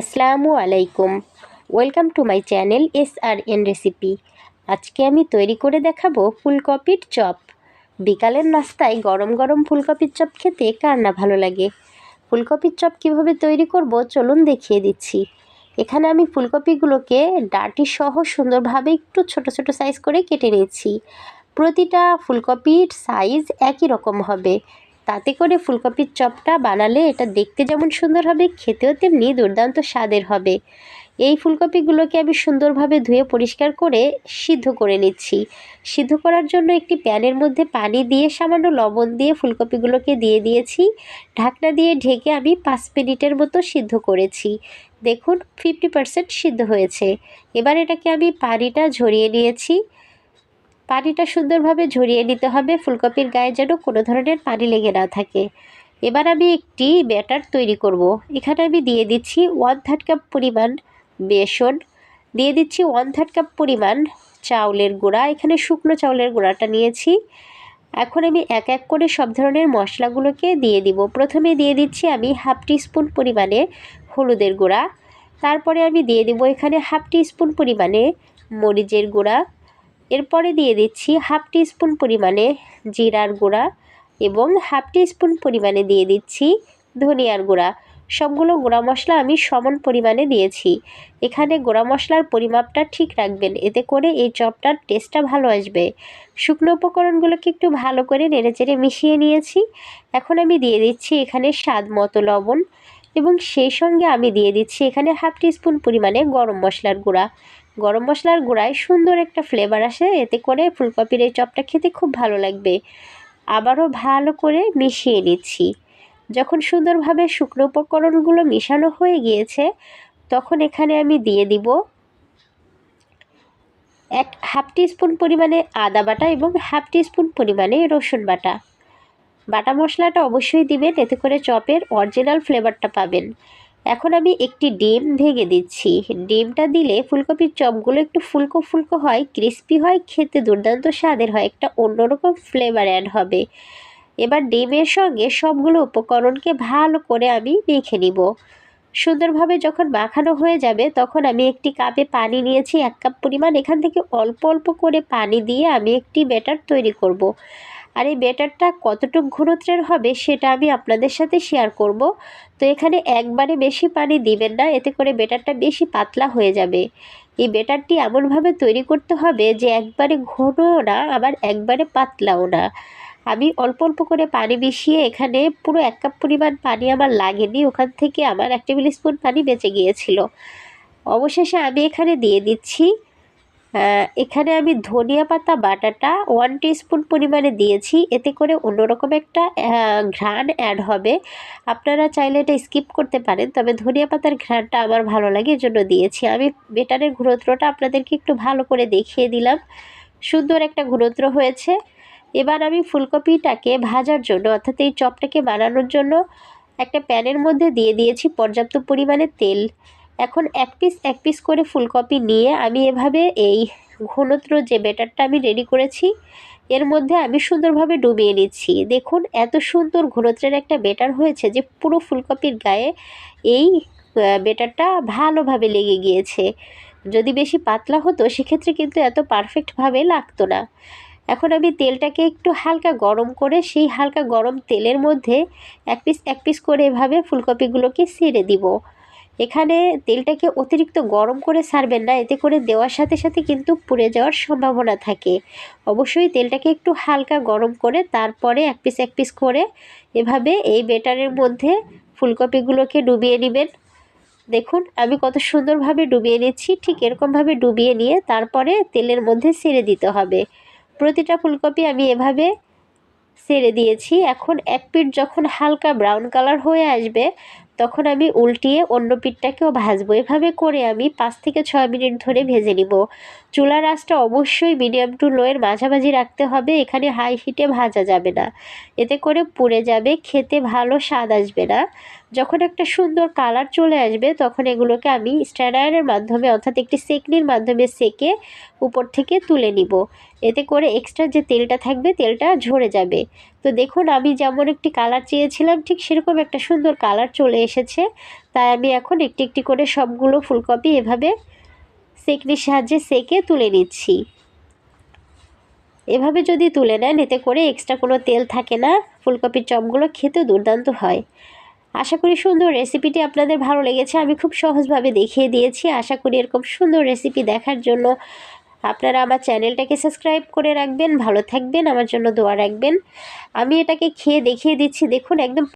আসসালামু আলাইকুম। Welcome to my channel S R N recipe আজকে আমি তৈরি করে দেখাবো ফুলকপির চপ। বিকালের নাস্তায় গরম গরম ফুলকপির চপ খেতে কার না ভালো লাগে? ফুলকপির চপ কীভাবে তৈরি করব চলুন দেখিয়ে দিচ্ছি। এখানে আমি ফুলকপিগুলোকে ডাটি সহ সুন্দরভাবে একটু ছোট ছোট সাইজ করে কেটে নিয়েছি। প্রতিটা ফুলকপির সাইজ একই রকম হবে। তাতে করে ফুলকপির চপটা বানালে এটা দেখতে যেমন সুন্দর হবে, খেতেও তেমনি দুর্দান্ত স্বাদের হবে। এই ফুলকপিগুলোকে আমি সুন্দরভাবে ধুয়ে পরিষ্কার করে সিদ্ধ করে নিচ্ছি। সিদ্ধ করার জন্য একটি প্যানের মধ্যে পানি দিয়ে সামান্য লবণ দিয়ে ফুলকপিগুলোকে দিয়ে দিয়েছি। ঢাকনা দিয়ে ঢেকে আমি পাঁচ মিনিটের মতো সিদ্ধ করেছি। দেখুন ফিফটি পারসেন্ট সিদ্ধ হয়েছে। এবার এটাকে আমি পানিটা ঝরিয়ে নিয়েছি। পানিটা সুন্দরভাবে ঝরিয়ে নিতে হবে। ফুলকপির গায়ে যেন কোনো ধরনের পানি লেগে না থাকে। এবার আমি একটি ব্যাটার তৈরি করব। এখানে আমি দিয়ে দিচ্ছি ওয়ান থার্ড কাপ পরিমাণ বেসন। দিয়ে দিচ্ছি ওয়ান থার্ড কাপ পরিমাণ চাউলের গুঁড়া। এখানে শুকনো চাউলের গুঁড়াটা নিয়েছি। এখন আমি এক এক করে সব ধরনের মশলাগুলোকে দিয়ে দিব। প্রথমে দিয়ে দিচ্ছি আমি হাফ স্পুন পরিমাণে হলুদের গুঁড়া। তারপরে আমি দিয়ে দেবো এখানে হাফ স্পুন পরিমাণে মরিচের গুঁড়া। এরপরে দিয়ে দিচ্ছি হাফ স্পুন পরিমাণে জিরার গুঁড়া এবং হাফ স্পুন পরিমাণে দিয়ে দিচ্ছি ধনিয়ার গুঁড়া। সবগুলো গুঁড়া মশলা আমি সমান পরিমাণে দিয়েছি। এখানে গুঁড়া মশলার পরিমাপটা ঠিক রাখবেন, এতে করে এই চপটার টেস্টটা ভালো আসবে। শুকনো উপকরণগুলোকে একটু ভালো করে নেড়েচেড়ে মিশিয়ে নিয়েছি। এখন আমি দিয়ে দিচ্ছি এখানে স্বাদ মতো লবণ এবং সেই সঙ্গে আমি দিয়ে দিচ্ছি এখানে হাফ স্পুন পরিমাণে গরম মশলার গুঁড়া। গরম মশলার গুঁড়ায় সুন্দর একটা ফ্লেভার আসে, এতে করে ফুলকপির এই চপটা খেতে খুব ভালো লাগবে। আবারও ভালো করে মিশিয়ে নিচ্ছি। যখন সুন্দরভাবে শুকনো উপকরণগুলো মিশানো হয়ে গিয়েছে, তখন এখানে আমি দিয়ে দিব এক হাফ স্পুন পরিমাণে আদা বাটা এবং হাফ স্পুন পরিমাণে রসুন বাটা। বাটা মশলাটা অবশ্যই দিবেন, এতে করে চপের অরিজিনাল ফ্লেভারটা পাবেন। এখন আমি একটি ডিম ভেঙে দিচ্ছি। ডিমটা দিলে ফুলকপির চপগুলো একটু ফুলকো ফুলকো হয়, ক্রিস্পি হয়, খেতে দুর্দান্ত স্বাদের হয়, একটা অন্যরকম ফ্লেভার অ্যাড হবে। এবার ডিমের সঙ্গে সবগুলো উপকরণকে ভালো করে আমি মেখে নিব। সুন্দরভাবে যখন মাখানো হয়ে যাবে, তখন আমি একটি কাপে পানি নিয়েছি, এক কাপ পরিমাণ। এখান থেকে অল্প অল্প করে পানি দিয়ে আমি একটি ব্যাটার তৈরি করব। আর এই ব্যাটারটা কতটুকু ঘনত্বের হবে সেটা আমি আপনাদের সাথে শেয়ার করব। তো এখানে একবারে বেশি পানি দিবেন না, এতে করে ব্যাটারটা বেশি পাতলা হয়ে যাবে। এই ব্যাটারটি এমনভাবে তৈরি করতে হবে যে একবারে ঘনও না, আবার একবারে পাতলাও না। আমি অল্প অল্প করে পানি মিশিয়ে এখানে পুরো এক কাপ পরিমাণ পানি আমার লাগেনি, ওখান থেকে আমার এক টেবিল স্পুন পানি বেঁচে গিয়েছিল। অবশেষে আমি এখানে দিয়ে দিচ্ছি এখানে আমি ধনিয়া পাতা, বাটাটা ওয়ান স্পুন পরিমাণে দিয়েছি। এতে করে অন্যরকম একটা ঘ্রাণ অ্যাড হবে। আপনারা চাইলে এটা স্কিপ করতে পারেন, তবে ধনিয়া পাতার ঘ্রাণটা আমার ভালো লাগে, এজন্য দিয়েছি। আমি বেটারের ঘুরত্রটা আপনাদেরকে একটু ভালো করে দেখিয়ে দিলাম। সুন্দর একটা ঘুরত্র হয়েছে। এবার আমি ফুলকপিটাকে ভাজার জন্য, অর্থাৎ এই চপটাকে বানানোর জন্য একটা প্যানের মধ্যে দিয়ে দিয়েছি পর্যাপ্ত পরিমাণে তেল। এখন এক পিস এক পিস করে ফুলকপি নিয়ে আমি এভাবে এই ঘনত্র যে ব্যাটারটা আমি রেডি করেছি, এর মধ্যে আমি সুন্দরভাবে ডুবিয়ে নিচ্ছি। দেখুন, এত সুন্দর ঘনত্রের একটা বেটার হয়েছে যে পুরো ফুলকপির গায়ে এই বেটারটা ভালোভাবে লেগে গিয়েছে। যদি বেশি পাতলা হতো, সেক্ষেত্রে কিন্তু এত পারফেক্টভাবে লাগতো না। এখন আমি তেলটাকে একটু হালকা গরম করে সেই হালকা গরম তেলের মধ্যে এক পিস এক পিস করে এভাবে ফুলকপিগুলোকে ছেড়ে দিব। এখানে তেলটাকে অতিরিক্ত গরম করে সারবেন না, এতে করে দেওয়ার সাথে সাথে কিন্তু পুড়ে যাওয়ার সম্ভাবনা থাকে। অবশ্যই তেলটাকে একটু হালকা গরম করে তারপরে এক পিস এক পিস করে এভাবে এই বেটারের মধ্যে ফুলকপিগুলোকে ডুবিয়ে নেবেন। দেখুন, আমি কত সুন্দরভাবে ডুবিয়ে নিচ্ছি, ঠিক এরকমভাবে ডুবিয়ে নিয়ে তারপরে তেলের মধ্যে ছেড়ে দিতে হবে। প্রতিটা ফুলকপি আমি এভাবে ছেড়ে দিয়েছি। এখন এক পিঠ যখন হালকা ব্রাউন কালার হয়ে আসবে তখন আমি উল্টিয়ে অন্য পিঠটাকেও ভাজবো। এভাবে করে আমি পাঁচ থেকে ছয় মিনিট ধরে ভেজে নিব। চুলার আঁচটা অবশ্যই মিডিয়াম টু লোয়ের মাঝামাঝি রাখতে হবে। এখানে হাই হিটে ভাজা যাবে না। এতে করে পুড়ে যাবে, খেতে ভালো স্বাদ আসবে না। যখন একটা সুন্দর কালার চলে আসবে, তখন এগুলোকে আমি স্ট্যান্ড স্ট্যান্ডারের মাধ্যমে, অর্থাৎ একটি সেকনির মাধ্যমে সেকে উপর থেকে তুলে নিব। এতে করে এক্সট্রা যে তেলটা থাকবে, তেলটা ঝরে যাবে। তো দেখুন, আমি যেমন একটি কালার চেয়েছিলাম, ঠিক সেরকম একটা সুন্দর কালার চলে এসেছে। তাই আমি এখন একটি একটি করে সবগুলো ফুলকপি এভাবে সেকনির সাহায্যে সেকে তুলে নিচ্ছি। এভাবে যদি তুলে নেন, এতে করে এক্সট্রা কোনো তেল থাকে না, ফুলকপির চপগুলো খেতে দুর্দান্ত হয়। আশা করি সুন্দর রেসিপিটি আপনাদের ভালো লেগেছে। আমি খুব সহজভাবে দেখিয়ে দিয়েছি। আশা করি এরকম সুন্দর রেসিপি দেখার জন্য আপনারা আমার চ্যানেলটাকে সাবস্ক্রাইব করে রাখবেন। ভালো থাকবেন, আমার জন্য দোয়া রাখবেন। আমি এটাকে খেয়ে দেখিয়ে দিচ্ছি। দেখুন, একদম